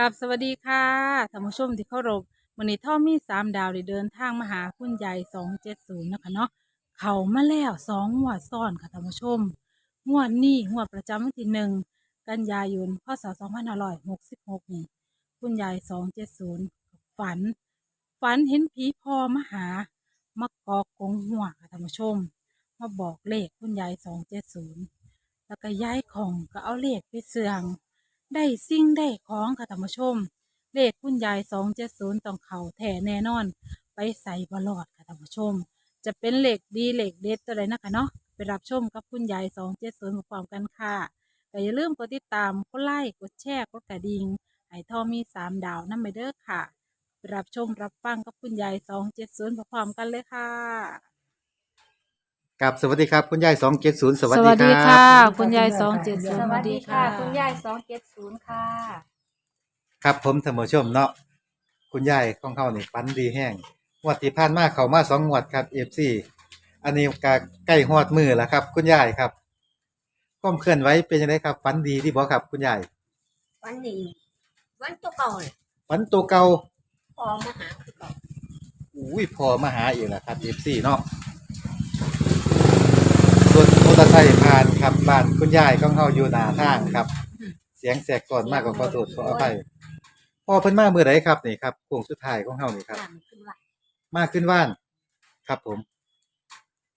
กับสวัสดีค่ะท่านผู้ชมที่เคารพวันนี้ท่อมีสามดาวได้เดินทางมาหาคุณยายสองเจ็ดศูนย์นะคะเนาะเขามาแล้วสองงวดซ้อนค่ะท่านผู้ชม งวดนี้งวดประจำวันที่หนึ่งกันยายนพศสองพันห้าร้อยหกสิบหกนี่คุณยายสองเจ็ดศูนย์ฝัน ฝันเห็นผีพอมาหามากอกกงหัวค่ะท่านผู้ชม มาบอกเลขคุณยายสองเจ็ดศูนย์แล้วก็ย้ายของก็เอาเลขไปเสื่อง ได้สิ่งได้ของค่ะท่านผู้ชม เลขคุณยายสองเจ็ดศูนย์ต้องเข่าแท้แน่นอน ไปใส่บลอดค่ะท่านผู้ชม จะเป็นเหลขดีเหลขเด็ดตัวใดนะคะเนาะไปรับชมกับคุณยายสองเจ็ดศูนย์พร้อมกันค่ะแต่อย่าลืมกดติดตามกดไลค์กดแชร์กดกระดิ่งให้ทอมีสามดาวนั่นไปเด้อค่ะไปรับชมรับฟังกับคุณยายสองเจ็ดศูนย์พร้อมกันเลยค่ะ กับสวัสดีครับคุณยายสองเจ็ดศูนย์สวัสสดีวัสดีคค่ะรับคุณยายสองเจ็ดศูนสย์วัสดีค่ะสวัสดีค่ะ คุณยายสองเจ็ดศูนย์ค่ะ ครับผมธรรมชมเนาะคุณยายของเขานี่ฟันดีแห้งงวดที่ผ่านมาเขามาสองงวดครับเอฟซีอันนี้กใกล้หอดมือแล้วครับ คุณยายครับความเคลื่อนไหวเป็นยังไงครับฟันดีที่บอกครับ คุณยายวันนี้วันตัวเก่าเลยฟันตัวเก่าพอมาหาคือเก่าอุ้ยพอมาหาอีกแล้วครับเอฟซีเนาะส่วนมอเตอร์ไซค์ผ่านครับบ้านคุณยายของเขาอยู่หน้าทางครับ เสียงแสกก่อนมากกว่าขอโทษขออภัยพอเพิ่นมาเมื่อไหรครับนี่ครับโค้งสุดท้ายของเฮานี่ครับตามขึ้นว่ามาขึ้นว่าน ครับผม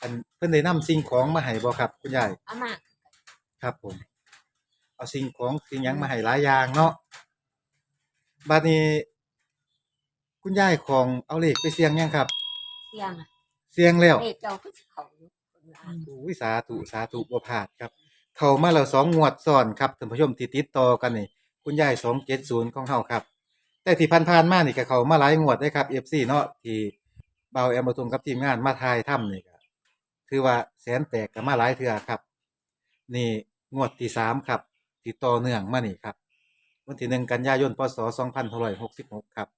อันเพิ่นได้นำสิ่งของมาให้บ่ครับ คุณยายเอามาครับผม เอาสิ่งของสิ่งหยังมาให้หลายอย่างเนาะบัดนี้ คุณยายของเอาเลขไปเสี่ยงยังครับ เสียงอะเสี่ยงแล้ว เลขเจ้าคือสิเขาอยู่ คนละอันอุ้ยสาธุสาธุบ่พลาดครับ เข้ามาแล้วสองงวดซ้อนครับท่านผู้ชมที่ติดต่อกันนี่คุณยาย270ของเฮาครับ แต่ที่ผ่านๆมานี่ก็เข้ามาหลายงวดได้ครับ FC เนาะที่เบาแอมมาทุมกับทีมงานมาถ่ายถ้ำนี่ก็ถือว่าแสนแตกกันมาหลายเทื่อครับ นี่งวดที่สามครับที่ต่อเนื่องมานี่ครับวันที่หนึ่งกันยายนพศ2566ครับ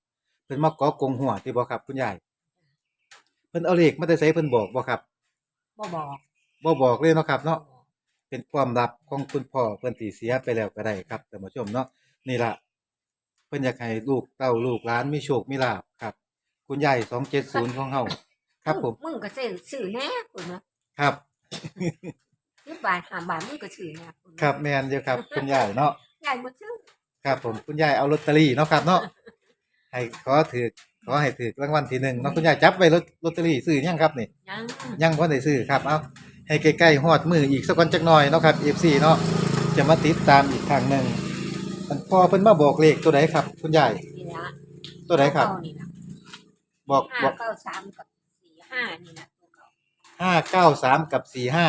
เพิ่นมาเกอกงหัวที่บ่ครับคุณยายเพิ่นเอาเลขมาแต่ไสเพิ่นบอกบ่ครับ บ่บอกบ่บอกเลยเนาะครับเนาะเป็นความลับของคุณพ่อเพิ่นที่เสียไปแล้วก็ได้ครับท่านผู้ชมเนาะนี่ล่ะเพิ่นอยากให้ลูกเต้าลูกหลานมีโชคมีลาภครับ คุณยาย270ของเฮาครับผมมึงก็ซื้อซื้อแน่คุณนะครับสิบบาทห้าบาทมึงก็ซื้อแน่คุณครับแม่นอยู่ครับ คุณยายเนาะ ยายบ่ซื้อ ครับผมคุณยายเอาลอตเตอรี่เนาะครับเนาะให้ขอถือ ขอให้ถือรางวัลที่หนึ่งเนาะคุณยายจับไว้ลอตลอตเตอรี่ซื้อยังครับนี่ยังยังบ่ได้ซื้อครับเอาให้ใกล้ๆฮอดมืออีกสักวันจักหน่อยเนาะครับ FC เนาะจะมาติดตามอีกครั้งหนึงอันพอเพิ่นมาบอกเลขตัวใดครับ คุณยายนี่ละตัวใดครับเก่านี่ล่ะบอกห้าบอกเก้าสามกับสี่ห้านี่นะตัวเก่าห้าเก้าสามกับสี่ห้า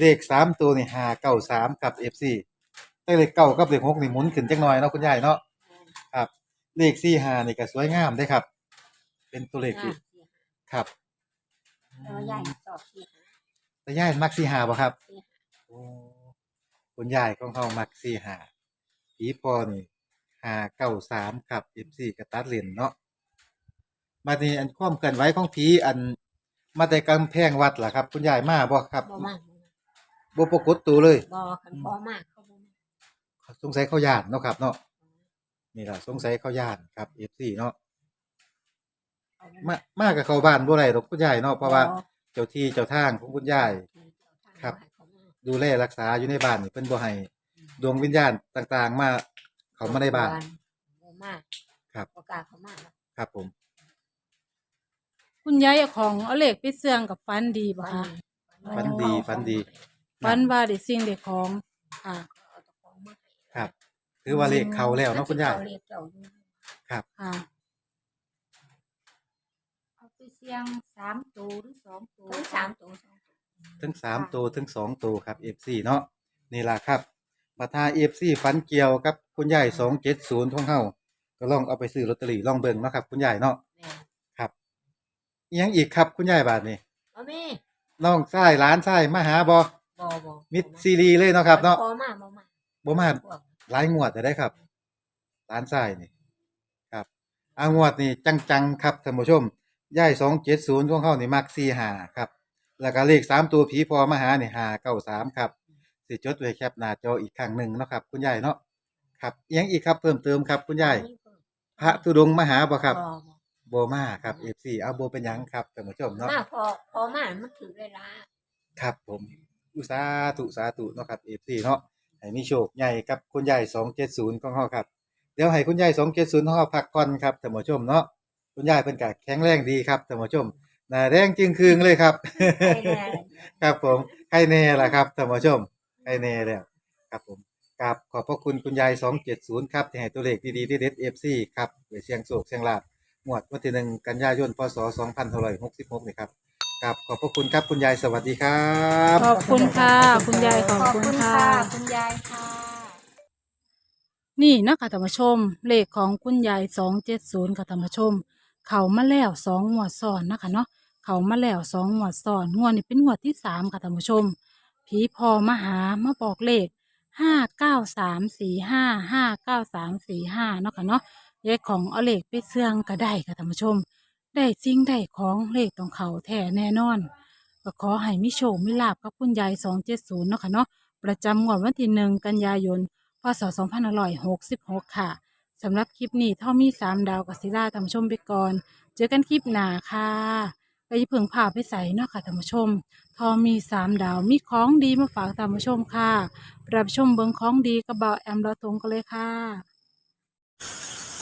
เลขสามตัวนี่ห้าเก้าสามกับ FC แต่เลขเก้ากับเลขหกนี่หมุนขึ้นจักหน่อยเนาะคุณยายเนาะครับ เลขสี่ห้านี่ก็สวยงามได้ครับ เป็นตัวเลขที่ห้าสี่ห้าครับแล้วยายสอบสี่ห้าแต่ยายมักสี่ห้าบ่ครับสี่ห้าโอ้คุณยายของเขามักสี่ห้าผีพอนี่ห้าเก้าสามครับ FC กระตัดเลนเนาะมานี่อันความเคลื่อนไหวของผีอันมาแต่กำแพงวัดล่ะครับ คุณยายมาบ่ครับบ่มากบ่ปรากฏตัวเลยบ่คันบ่มากเขาบ่มากสงสัยเขาย่านเนาะครับเนาะ นี่ล่ะสงสัยเขาย่านครับ FC เนาะเขาบ่มามากับเขาบ้านบ่ได้ดอกคุณยายเนาะเพราะว่าเจ้าที่เจ้าทางของคุณยายครับ ดูแลรักษาอยู่ในบ้านนี่เพิ่นบ่ให้ดวงวิญญาณต่างๆ มาเขามาในบ้านบ่มากครับบ่กล้าเขามากหรอกครับผม คุณยายเอาของเอาเลขไปเสื่องกับฟันดีบ่คะฝันดีฝันดีฟันว่าได้สิ่งได้ของค่ะ ถือว่าเลขเขาแล้วเนาะคุณยายเขเรีกเจ้าอยู่ครับค่ะ เอาไปเสียงสามตัวหรือสองตัวทั้งสามตัวสองตัวทั้งสามตัวทั้งสองตัวครับ FC เนาะนี่ล่ะครับมาทา FC ฝันเกี่ยวกับคุณยาย270ของเฮาก็ลองเอาไปซื้อลอตเตอรี่ลองเบิ่งเนาะครับ คุณยายเนาะแม่ครับอีหยังอีกครับคุณยายบาดนี้บ่มีน้องชายหลานชายมาหาบ่บ่บ่มิดซีรีเลยเนาะครับเนาะบ่มาบ่มาบ่มาพวก หลายงวดแต่ได้ครับหลานชายนี่ครับอางวดนี่จังๆครับท่านผู้ชมย่าย270ของเขานี่มัก45ครับ แล้วก็เลขสามตัวผีพอมาหานี่593ครับสิจดไว้แคปหน้าจออีกครั้งหนึ่งเนาะครับ คุณยายเนาะคครับอิหยังอีกครับเพิ่มเติมครับ คุณยายพระธุดงค์มาหาบ่ครับบ่โบมาครับ FC เอาโบเป็นหยังครับท่านผู้ชมเนาะมาพอพอมามันถือเวลา ครับผมอุสาธุสาธุเนาะครับ FC เนาะ ให้มีโชคใหญ่กับคุณยาย270ของเฮาครับ เดี๋ยวให้คุณยาย270ของเฮาพักก่อนครับท่านผู้ชมเนาะคุณยายเพิ่นก็แข็งแรงดีครับท่านผู้ชมหน้าแดงจึงคืงเลยครับไปแน่ครับผมใครแน่ล่ะครับท่านผู้ชมใครแน่แล้วครับผมกราบขอบพระคุณคุณยาย270ครับที่ให้ตัวเลขดีๆที่เด็ด FC ครับไปเสียงโศกเสียงลาบงวดวันที่หนึ่งกันยายนพศ2566นี่ครับ กราบขอบพระคุณครับคุณยายสวัสดีครับ ขอบคุณค่ะ คุณยายขอบขอบคุณคุณค่ะค่ะ คุณยายค่ะ นี่นะคะท่านผู้ชม เลขของคุณยายสองเจ็ดศูนย์ค่ะท่านผู้ชม เขามาแล้วสองงวดซ้อนนะคะเนาะเขามาแล้วสองงวดซ้อนงวดนี้เป็นงวดที่สามค่ะท่านผู้ชม ผีพอมาหามาบอกเลขห้าเก้าสามสี่ห้าห้าเก้าสามสี่ห้าเนาะค่ะเนาะยายของเอาเลขไปเสื่องก็ได้ค่ะท่านผู้ชม ได้จริงได้ของเลขต้องเขาแท้แน่นอน ก็ขอให้มิโชคมิลาบกับคุณยายสองเจ็ดศูนย์เนาะค่ะเนาะประจำงวดวันที่หนึ่งกันยายนพศ2566ค่ะสำหรับคลิปนี้เท่ามีสามดาวกับศิลาท่านผู้ชมไปก่อน เจอกันคลิปหน้าค่ะไปพิ่งพาไปใส่เนาะค่ะท่านผู้ชม ทอมีสามดาวมีของดีมาฝากท่านผู้ชมค่ะปรับชมเบิงของดีกับเบาแอมเราตรงกันเลยค่ะ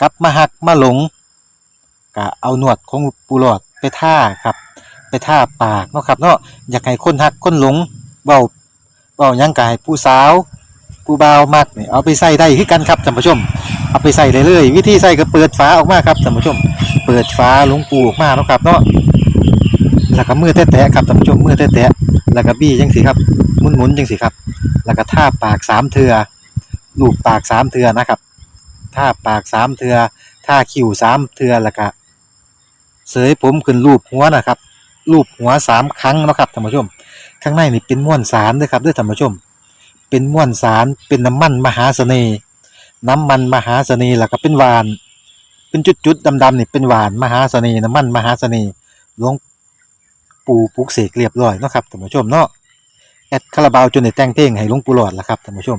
กลับมาหักมาหลงก็เอาหนวดของปูหลอดไปท่าครับ ไปท่าปากเนาะครับเนาะอยากให้คนหักคนหลงเบาเบายังกายผู้สาวผู้บ่าวมักนี่เอาไปใส่ได้คือกันครับท่านผู้ชม เอาไปใส่ได้เลย วิธีใส่ก็เปิดฝาออกมาครับท่านผู้ชม เปิดฝาหลวงปูออกมาเนาะครับเนาะแล้วก็มือแตะๆครับท่านผู้ชมมือแตะๆแล้วก็บี้จังสิครับหมุนๆจังสิครับ แล้วก็ท่าปากสามเทือลูบปากสามเทือนะครับ ท่าปากสามเทือท่าคิ้วสามเทือแล้วก็เสยผมขึ้นรูปหัวนะครับ รูปหัวสามครั้งนะครับท่านผู้ชม ข้างในนี่เป็นม้วนสารด้วยครับด้วยท่านผู้ชม เป็นม้วนสารเป็นน้ำมันมหาเสน่ห์น้ำมันมหาเสน่ห์แล้วก็เป็นหวาน เป็นจุดๆดำๆนี่เป็นหวานมหาเสน่ห์น้ำมันมหาเสน่ห์หลวงปู่ปลุกเสกเรียบร้อยนะครับท่านผู้ชมเนาะแอดคาราบาวจนได้แต่งเพลงให้หลวงปู่หลอดละครับท่านผู้ชม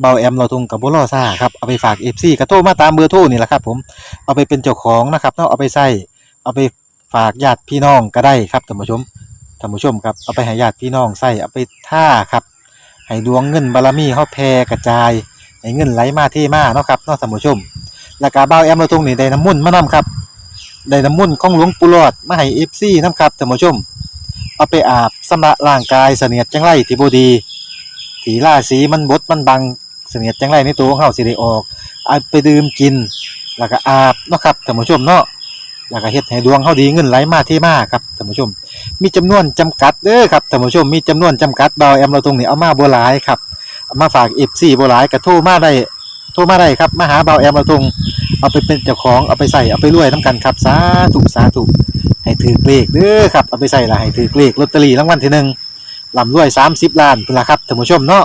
เบาแอมเราทงกับบุรอซ่าครับเอาไปฝากเอฟซีกระโทรมาตามเบอร์โทรนี่แหละครับผมเอาไปเป็นเจ้าของนะครับเนาะเอาไปใส่เอาไปฝากญาติพี่น้องก็ได้ครับท่านผู้ชมท่านผู้ชมครับเอาไปให้ญาติพี่น้องใส่เอาไปท่าครับให้ดวงเงินบารมีเฮาแผ่กระจายให้เงินไหลมาเท่มาเนาะครับเนาะท่านผู้ชม แล้วก็บ่าแอมเราตรงนี้ได้น้ำมุ่นมานํครับได้น้ำมุ่นของหลวงปู่หลอดมาให้ FC นํครับท่านผู้ชมเอาไปอาบสำระร่างกายเสนียดจังไรที่บดีสีล่าสีมันบดมันบัง เสนียดจังไรในตัวของเฮาสิได้ออกเอาไปดื่มกิน แล้วก็อาบเนาะครับท่านผู้ชมเนาะแล้วก็เฮ็ดให้ดวงเฮาดีเงินไหลมาเที่มาครับท่านผู้ชม มีจำนวนจำกัดเด้อครับท่านผู้ชมมีจำนวนจำกัดเบาแอมเราตรงนี้เอามาบ่หลายครับเอามาฝากเอฟซีโบหลายกระโทรมาได้โทรมาได้ครับมาหาเบาแอมเราตรงเอาไปเป็นเจ้าของเอาไปใส่เอาไปรวยน้ำกันครับสาธุสาธุให้ถือเลขเด้อครับเอาไปใส่ละให้ถือเลขลอตเตอรี่รางวัลที่หนึ่งลำรวยสามสิบล้านเป็นละครับท่านผู้ชมเนาะ